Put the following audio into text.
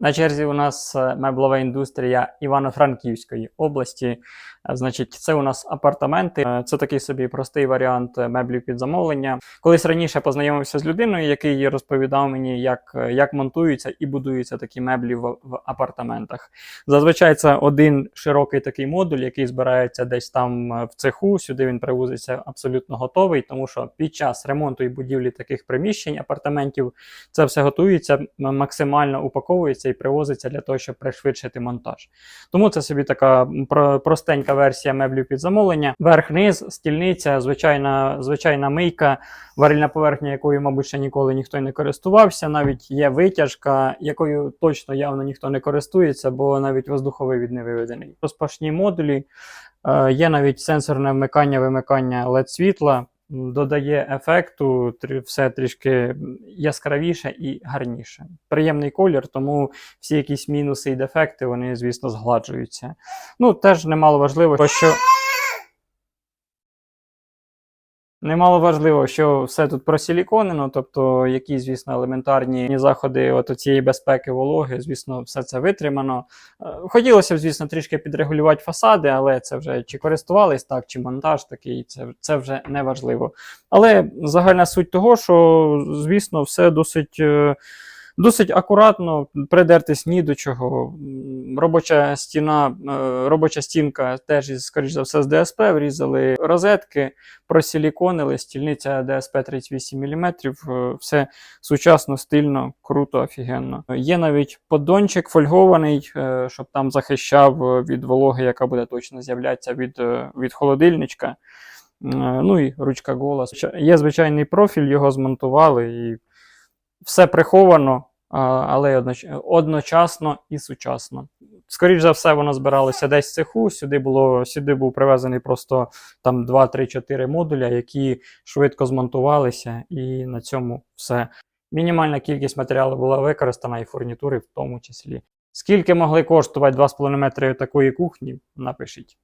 На черзі у нас е, меблова індустрія Івано-Франківської області. Е, Значить, це у нас апартаменти. Е, Це такий собі простий варіант меблів під замовлення. Колись раніше познайомився з людиною, який розповідав мені, як, як монтуються і будуються такі меблі в, в апартаментах. Зазвичай це один широкий такий модуль, який збирається десь там в цеху. Сюди він привозиться абсолютно готовий, тому що під час ремонту і будівлі таких приміщень, апартаментів, це все готується, максимально упаковується і привозиться для того, щоб пришвидшити монтаж. Тому це собі така простенька версія меблів під замовлення. Верх-низ, стільниця, звичайна, звичайна мийка, варильна поверхня, якою, мабуть, ще ніколи ніхто не користувався. Навіть є витяжка, якою точно явно ніхто не користується, бо навіть воздуховивід не виведений. Розпашні модулі, е, є навіть сенсорне вмикання, вимикання LED світла. Додає ефекту, все трішки яскравіше і гарніше. Приємний колір, тому всі якісь мінуси і дефекти, вони, звісно, згладжуються. Ну, теж немало важливо, що. Немало важливо, що все тут просіліконено, тобто які, звісно, елементарні заходи от цієї безпеки вологи, звісно, все це витримано. Е, Хотілося б, звісно, трішки підрегулювати фасади, але це вже чи користувались так, чи монтаж такий, це, це вже не важливо. Але загальна суть того, що, звісно, все досить. Е, Досить акуратно, придертись ні до чого. Робоча стіна, е, робоча стінка теж, скоріш за все, з ДСП, врізали розетки, просіліконили, стільниця ДСП 38 мм, все сучасно, стильно, круто, офігенно. Є навіть поддончик фольгований, е, щоб там захищав е, від вологи, яка буде точно з'являтися від, е, від холодильничка. Е, Ну і ручка голос. Є звичайний профіль, його змонтували, і все приховано, але одноч- одночасно і сучасно. Скоріше за все, воно збиралося десь в цеху. Сюди було сюди був привезений просто там 2, 3, 4 модуля, які швидко змонтувалися, і на цьому все. Мінімальна кількість матеріалу була використана, і фурнітури в тому числі. Скільки могли коштувати 2,5 метри такої кухні, напишіть.